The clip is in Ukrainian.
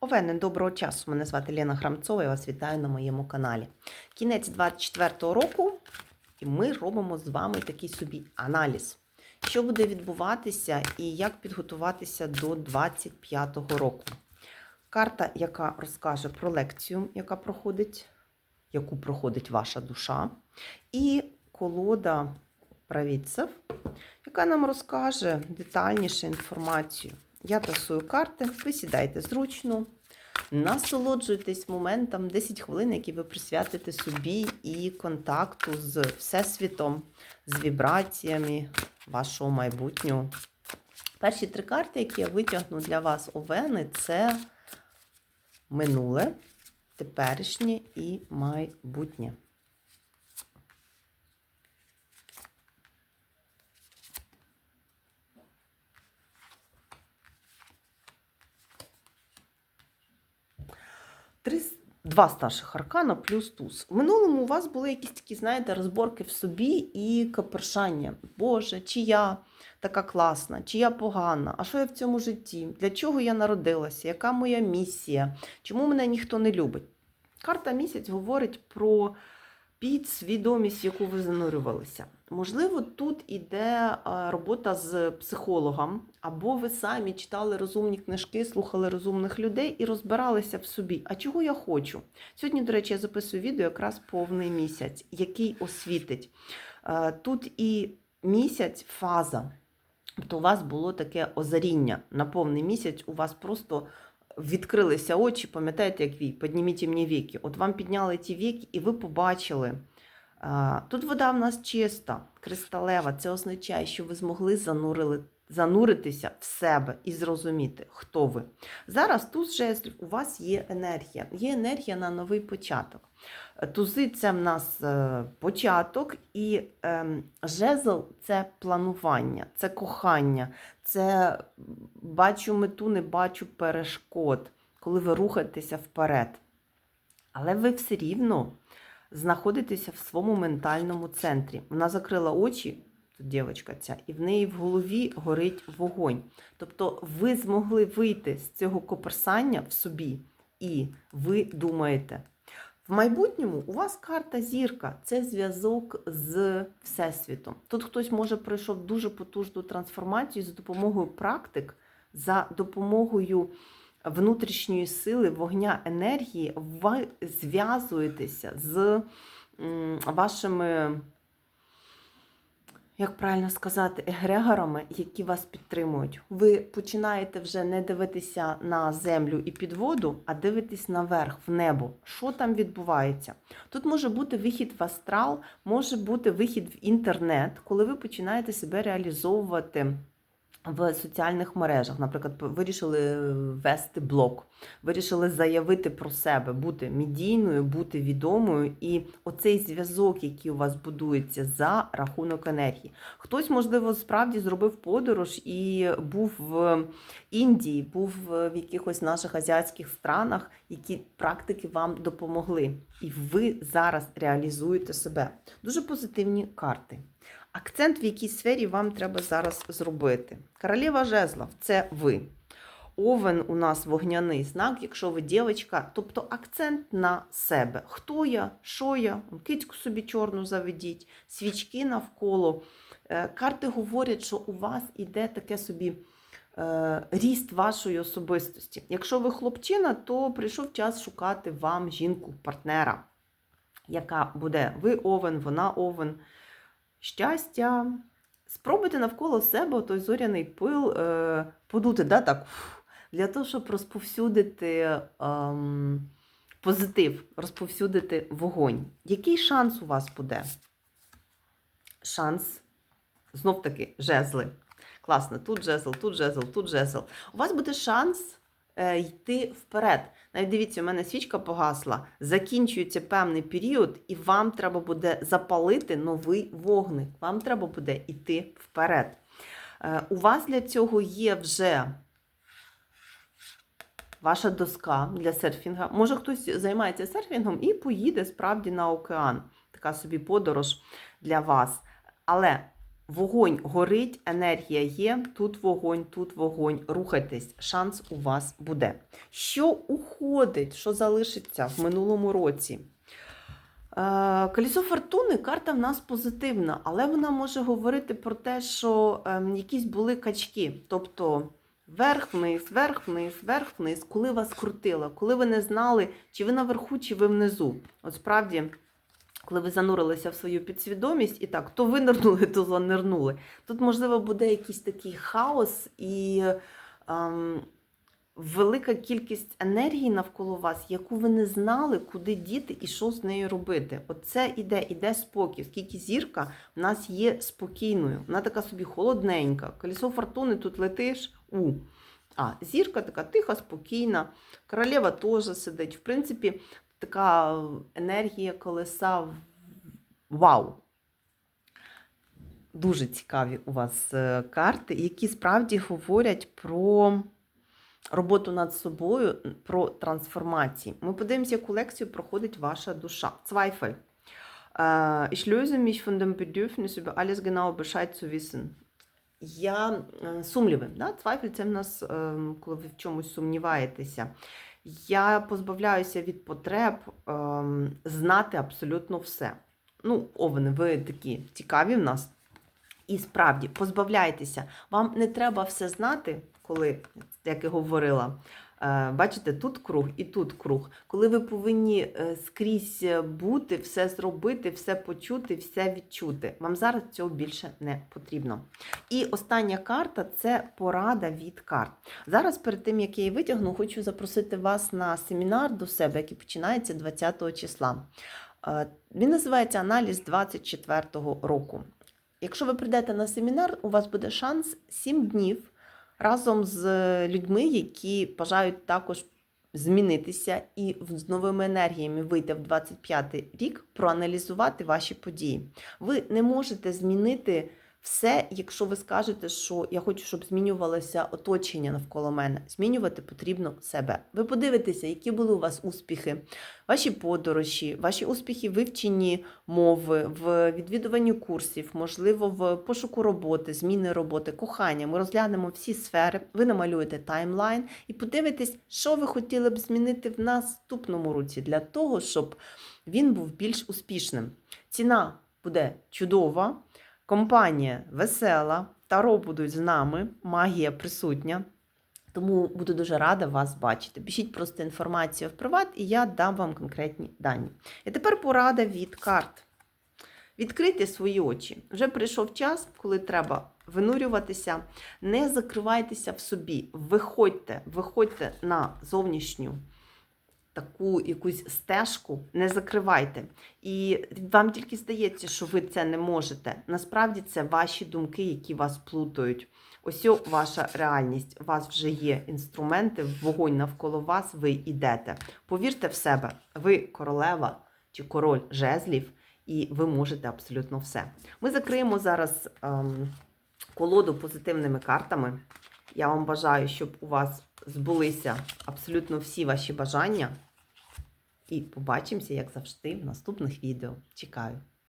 Овени, доброго часу. Мене звати Лена Храмцова. Я вас вітаю на моєму каналі. Кінець 24-го року, і ми робимо з вами такий собі аналіз, що буде відбуватися і як підготуватися до 25-го року. Карта, яка розкаже про лекцію, яка проходить, яку проходить ваша душа, і колода правіцев, яка нам розкаже детальніше інформацію. Я тасую карти, ви сідайте зручно, насолоджуйтесь моментом 10 хвилин, які ви присвятите собі і контакту з Всесвітом, з вібраціями вашого майбутнього. Перші три карти, які я витягну для вас овени, це минуле, теперішнє і майбутнє. Три, с- два старших аркана плюс туз. В минулому у вас були якісь такі, знаєте, розборки в собі і капершання. Боже, чи я така класна, чи я погана, а що я в цьому житті? Для чого я народилася? Яка моя місія? Чому мене ніхто не любить? Карта місяць говорить про підсвідомість, в яку ви занурювалися. Можливо, тут іде робота з психологом, або ви самі читали розумні книжки, слухали розумних людей і розбиралися в собі. А чого я хочу? Сьогодні, до речі, я записую відео якраз повний місяць, який освітить. Тут і місяць фаза. Тобто у вас було таке озаріння на повний місяць, у вас просто відкрилися очі, пам'ятаєте, як вій, підніміть мені віки. От вам підняли ті віки, і ви побачили. Тут вода в нас чиста, кристалева. Це означає, що ви змогли занурили, зануритися в себе і зрозуміти, хто ви. Зараз тут жезлів у вас є енергія. Є енергія на новий початок. Тузи це в нас е, початок, і ем, жезл це планування, це кохання, це бачу мету, не бачу перешкод, коли ви рухаєтеся вперед. Але ви все рівно знаходитеся в своєму ментальному центрі. Вона закрила очі, тут дівчинка ця, і в неї в голові горить вогонь. Тобто ви змогли вийти з цього коперсання в собі, і ви думаєте. В майбутньому у вас карта зірка це зв'язок з Всесвітом. Тут хтось може пройшов дуже потужну трансформацію за допомогою практик, за допомогою внутрішньої сили, вогня енергії, ви зв'язуєтеся з вашими, як правильно сказати, егрегорами, які вас підтримують. Ви починаєте вже не дивитися на землю і під воду, а дивитись наверх, в небо. Що там відбувається? Тут може бути вихід в астрал, може бути вихід в інтернет, коли ви починаєте себе реалізовувати в соціальних мережах. Наприклад, вирішили вести блог, вирішили заявити про себе, бути медійною, бути відомою. І оцей зв'язок, який у вас будується за рахунок енергії. Хтось, можливо, справді зробив подорож і був в Індії, був в якихось наших азіатських странах, які практики вам допомогли. І ви зараз реалізуєте себе. Дуже позитивні карти. Акцент в якій сфері вам треба зараз зробити. Королева жезлов це ви. Овен у нас вогняний знак, якщо ви дівчинка, тобто акцент на себе. Хто я, що я, кицьку собі чорну заведіть, свічки навколо. Е, Карти говорять, що у вас іде таке собі е, ріст вашої особистості. Якщо ви хлопчина, то прийшов час шукати вам жінку, партнера, яка буде ви овен, вона овен щастя. Спробуйте навколо себе той зоряний пил е, подути, да, так, для того, щоб розповсюдити ем, позитив, розповсюдити вогонь. Який шанс у вас буде? Шанс, знов таки, жезли. Класно, тут жезл, тут жезл, тут жезл. У вас буде шанс йти вперед. Навіть дивіться, у мене свічка погасла, закінчується певний період, і вам треба буде запалити новий вогник. Вам треба буде йти вперед. Е, У вас для цього є вже ваша доска для серфінга. Може, хтось займається серфінгом і поїде справді на океан. Така собі подорож для вас. Але Вогонь горить, енергія є, тут вогонь, тут вогонь. Рухайтесь, шанс у вас буде. Що уходить, що залишиться в минулому році? Е, Колесо фортуни карта в нас позитивна, але вона може говорити про те, що ем, якісь були качки. Тобто вверх-вниз, вверх-вниз, вверх-вниз, коли вас крутило, коли ви не знали, чи ви наверху, чи ви внизу. От справді, коли ви занурилися в свою підсвідомість, і так, то винирнули, то занирнули. Тут, можливо, буде якийсь такий хаос і. Ем, велика кількість енергії навколо вас, яку ви не знали, куди діти і що з нею робити. Оце іде, іде спокій. Оскільки зірка в нас є спокійною. Вона така собі холодненька. Колесо фортуни тут летиш. у. А зірка така тиха, спокійна. Королева теж сидить. В принципі, така енергія колеса. Вау! Дуже цікаві у вас е, карти, які справді говорять про роботу над собою, про трансформації. Ми подивимося, яку лекцію проходить ваша душа. Äh, Ich löse mich von dem Bedürfnis, über alles genau Bescheid zu wissen. Я е, сумлівий. Да? Zweifel – це в нас, е, коли ви в чомусь сумніваєтеся. Я позбавляюся від потреб ем, знати абсолютно все. Ну, овени, ви такі цікаві в нас. І справді, позбавляйтеся. Вам не треба все знати, коли, як я говорила, бачите, тут круг і тут круг. Коли ви повинні е, скрізь бути, все зробити, все почути, все відчути. Вам зараз цього більше не потрібно. І остання карта це порада від карт. Зараз, перед тим, як я її витягну, хочу запросити вас на семінар до себе, який починається 20 числа. Е, Він називається Аналіз 24-го року. Якщо ви прийдете на семінар, у вас буде шанс 7 днів разом з людьми, які бажають також змінитися і з новими енергіями вийти в 25-й рік, проаналізувати ваші події. Ви не можете змінити все, якщо ви скажете, що я хочу, щоб змінювалося оточення навколо мене. Змінювати потрібно себе. Ви подивитеся, які були у вас успіхи, ваші подорожі, ваші успіхи в вивченні мови, в відвідуванні курсів, можливо, в пошуку роботи, зміни роботи, кохання. Ми розглянемо всі сфери. Ви намалюєте таймлайн і подивитесь, що ви хотіли б змінити в наступному році для того, щоб він був більш успішним. Ціна буде чудова, компанія весела, таро будуть з нами, магія присутня. Тому буду дуже рада вас бачити. Пишіть просто інформацію в приват, і я дам вам конкретні дані. І тепер порада від карт. Відкрийте свої очі. Вже прийшов час, коли треба винурюватися. Не закривайтеся в собі. Виходьте, виходьте на зовнішню таку якусь стежку, не закривайте. І вам тільки здається, що ви це не можете. Насправді це ваші думки, які вас плутають. Ось ваша реальність. У вас вже є інструменти, вогонь навколо вас, ви йдете. Повірте в себе, ви королева чи король жезлів, і ви можете абсолютно все. Ми закриємо зараз ем, колоду позитивними картами. Я вам бажаю, щоб у вас збулися абсолютно всі ваші бажання. І побачимося, як завжди, в наступних відео. Чекаю.